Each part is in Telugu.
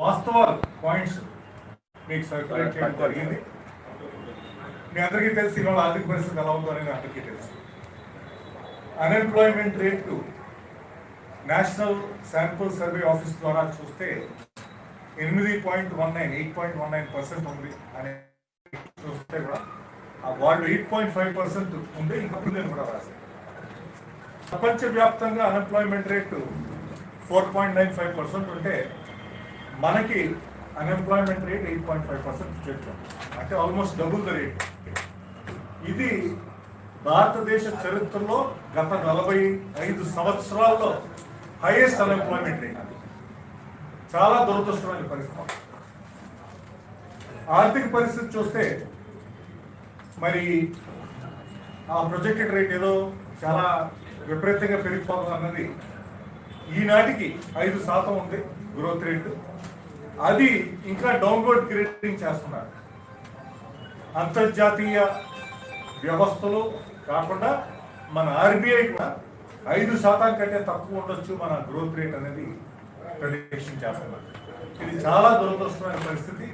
వాస్తవాలు పాయింట్స్ మీకు సర్క్యులేట్ చేయడం జరిగింది. మీ అందరికీ తెలిసి ఇవాళ ఆర్థిక పరిస్థితి ఎలా ఉందో అనేది అందరికీ తెలుసు. Unemployment rate national sample survey office ద్వారా చూస్తే ఎనిమిది point one nine eight point one nine percent ఉంది అని చూస్తే కూడా ఆ వాళ్ళు ఎయిట్ పాయింట్ ఫైవ్ పర్సెంట్ ఉంది ఇంకా నేను కూడా రాశాను ప్రపంచవ్యాప్తంగా unemployment rate four point nine five percent ఉంటే మనకి unemployment rate eight point five percent స్టేట్లో అంటే ఆల్మోస్ట్ డబుల్ ద రేట్ ఇది భారతదేశ చరిత్రలో గత నలభై ఐదు సంవత్సరాల్లో హైయెస్ట్ అన్ఎంప్లాయ్మెంట్ రేట్ చాలా దురదృష్టమైన పరిస్థితి. ఆర్థిక పరిస్థితి చూస్తే మరి ఆ ప్రొజెక్టెడ్ రేట్ ఏదో చాలా విపరీతంగా పెరిగిపోతుంది అన్నది ఈనాటికి ఐదు శాతం ఉంది. గ్రోత్ రేటు అది ఇంకా డౌన్వర్డ్ గ్రేడింగ్ చేస్తున్నారు. అంతర్జాతీయ వ్యవస్థలు కాకుండా మన ఆర్బీఐ కూడా ఐదు శాతం కంటే తక్కువ ఉండొచ్చు మన గ్రోత్ రేట్ అనేది ప్రొడిక్షన్ చేస్తున్నారు. ఇది చాలా దురదృష్టమైన పరిస్థితి.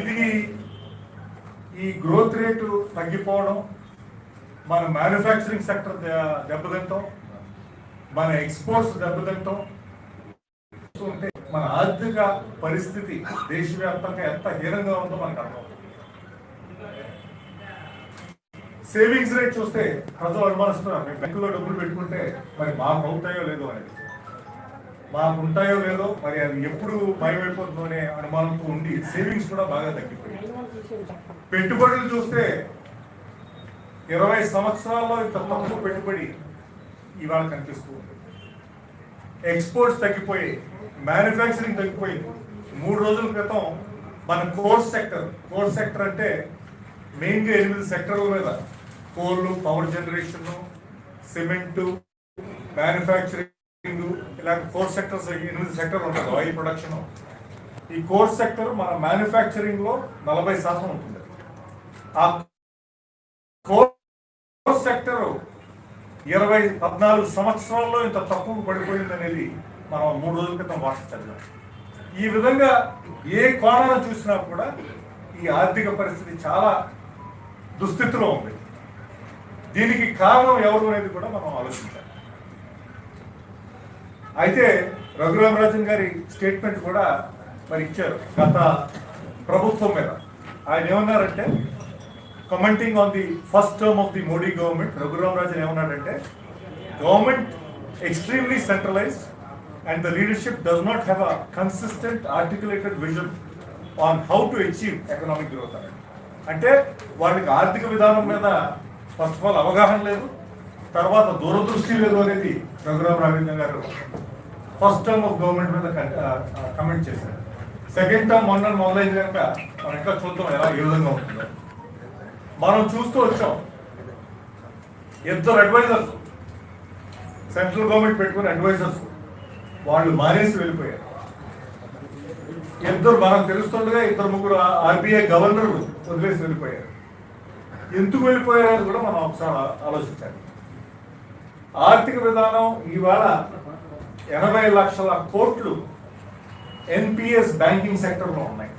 ఇది ఈ గ్రోత్ రేటు తగ్గిపోవడం మన మ్యానుఫ్యాక్చరింగ్ సెక్టర్ దెబ్బతింటాం మన ఎక్స్పోర్ట్స్ దెబ్బతింటాం చూస్తుంటే మన ఆర్థిక పరిస్థితి దేశవ్యాప్తంగా ఎంత హీనంగా ఉందో మనకు అర్థం సేవింగ్స్ రేట్ చూస్తే ప్రజలు అనుమానిస్తున్నారు. మేము బ్యాంకులో డబ్బులు పెట్టుకుంటే మరి మాకు అవుతాయో లేదో అనేది. మాకు ఉంటాయో లేదో మరి అది ఎప్పుడు భయమైపోతుందో అనే అనుమానంతో ఉండి సేవింగ్స్ కూడా బాగా తగ్గిపోయింది. పెట్టుబడులు చూస్తే ఇరవై సంవత్సరాల్లో ఇంత తక్కువ పెట్టుబడి ఇవాళ కనిపిస్తూ ఉంది. ఎక్స్పోర్ట్స్ తగ్గిపోయి మ్యానుఫ్యాక్చరింగ్ తగ్గిపోయింది మూడు రోజుల క్రితం మన కోర్ సెక్టర్ కోర్ సెక్టర్ అంటే మెయిన్గా ఎనిమిది సెక్టర్ల మీద కోళ్ళు పవర్ జనరేషన్ సిమెంటు మ్యానుఫ్యాక్చరింగ్ ఇలా కోర్ సెక్టర్స్ ఎనిమిది సెక్టర్లు ఉంటుంది ఆయిల్ ప్రొడక్షన్ ఈ కోర్ సెక్టర్ మన మ్యానుఫ్యాక్చరింగ్లో నలభై శాతం ఉంటుంది. ఆ కోర్ సెక్టర్ ఇరవై పద్నాలుగు సంవత్సరాల్లో ఇంత తక్కువ పడిపోయింది అనేది మనం మూడు రోజుల క్రితం వార్త చదివాం. ఈ విధంగా ఏ కోణాన చూసినా కూడా ఈ ఆర్థిక పరిస్థితి చాలా దుస్థితిలో ఉంది. దీనికి కారణం ఎవరు అనేది కూడా మనం ఆలోచించాలి. అయితే రఘురామరాజన్ గారి స్టేట్మెంట్ కూడా మరి ఇచ్చారు గత ప్రభుత్వం మీద. ఆయన ఏమన్నారంటే commenting on the first term of the Modi government Raghuram Rajan ఏమన్నాడంటే government extremely centralised and the leadership does not have a consistent articulated vision on how to achieve economic growth అని అంటే వాళ్ళకి ఆర్థిక విధానం మీద ఫస్ట్ ఆఫ్ ఆల్ అవగాహన లేదు తర్వాత దూరదృష్టి లేదు అనేది రఘురామ్ రామేంద్ర గారు ఫస్ట్ టర్మ్ ఆఫ్ గవర్నమెంట్ మీద కమెంట్ చేశారు. సెకండ్ టర్మ్ మొన్న మొదలైంది కనుక మనం ఇంకా చూద్దాం ఎలా ఏ విధంగా ఉంటుందో. మనం చూస్తూ వచ్చాం. ఇద్దరు అడ్వైజర్స్ సెంట్రల్ గవర్నమెంట్ పెట్టుకున్న అడ్వైజర్స్ వాళ్ళు మానేసి వెళ్ళిపోయారు. ఇద్దరు మనకు తెలుస్తుండగా ఇద్దరు ముగ్గురు ఆర్బీఐ గవర్నర్ వదిలేసి వెళ్ళిపోయారు. ఎందుకు వెళ్ళిపోయారని కూడా మనం ఒకసారి ఆలోచించాలి. ఆర్థిక విధానం ఇవాళ ఎనభై లక్షల కోట్లు ఎన్పిఎస్ బ్యాంకింగ్ సెక్టర్లో ఉన్నాయి.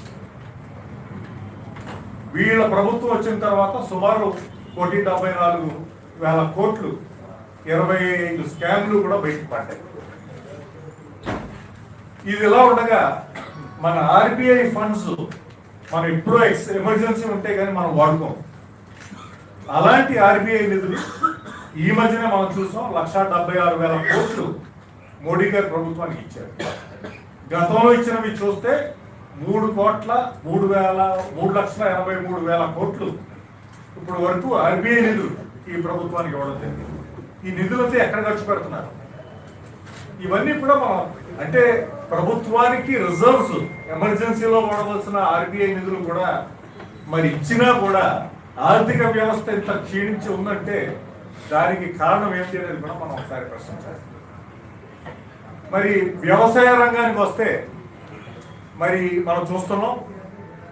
వీళ్ళ ప్రభుత్వం వచ్చిన తర్వాత సుమారు కోటి డెబ్బై నాలుగు వేల కోట్లు ఇరవై ఐదు స్కామ్లు కూడా బయటకు పడ్డాయి. ఇది ఇలా ఉండగా మన ఆర్బీఐ ఫండ్స్ మనం ఎప్పుడో ఎక్స్ ఎమర్జెన్సీ ఉంటే కానీ మనం వాడుకోం. అలాంటి ఆర్బీఐ నిధులు ఈ మధ్యనే మనం చూసాం లక్ష డెబ్బై ఆరు వేల కోట్లు మోడీ గారి ప్రభుత్వానికి ఇచ్చారు. గతంలో ఇచ్చినవి చూస్తే మూడు కోట్ల మూడు వేల మూడు లక్షల ఎనభై మూడు వేల కోట్లు ఇప్పుడు వరకు ఆర్బీఐ నిధులు ఈ ప్రభుత్వానికి ఇవ్వడం జరిగింది. ఈ నిధులతో ఎక్కడ ఖర్చు పెడుతున్నారు? ఇవన్నీ కూడా మనం అంటే ప్రభుత్వానికి రిజర్వ్స్ ఎమర్జెన్సీలో వాడవలసిన ఆర్బీఐ నిధులు కూడా మరి ఇచ్చినా కూడా ఆర్థిక వ్యవస్థ ఇంత క్షీణించి ఉందంటే దానికి కారణం ఏంటి అనేది కూడా మనం ఒకసారి ప్రశ్నించాలి. మరి వ్యవసాయ రంగానికి వస్తే మరి మనం చూస్తున్నాం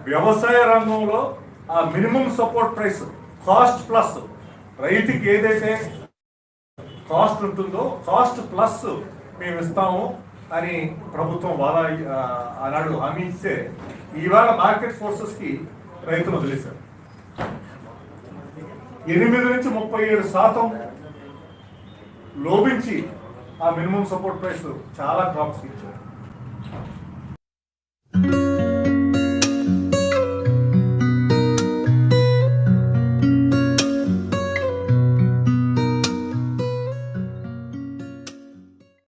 వ్యవసాయ రంగంలో ఆ minimum support price cost plus రైతుకి ఏదైతే కాస్ట్ ఉంటుందో కాస్ట్ ప్లస్ మేము ఇస్తాము అని ప్రభుత్వం వాదా ఆనాడు హామీ ఇస్తే ఇవాళ మార్కెట్ ఫోర్సెస్కి రైతులు వదిలేశారు. ఎనిమిది నుంచి ముప్పై ఏడు శాతం లోపించి ఆ మినిమం సపోర్ట్ ప్రైస్ చాలా క్రాప్స్కి ఇచ్చారు.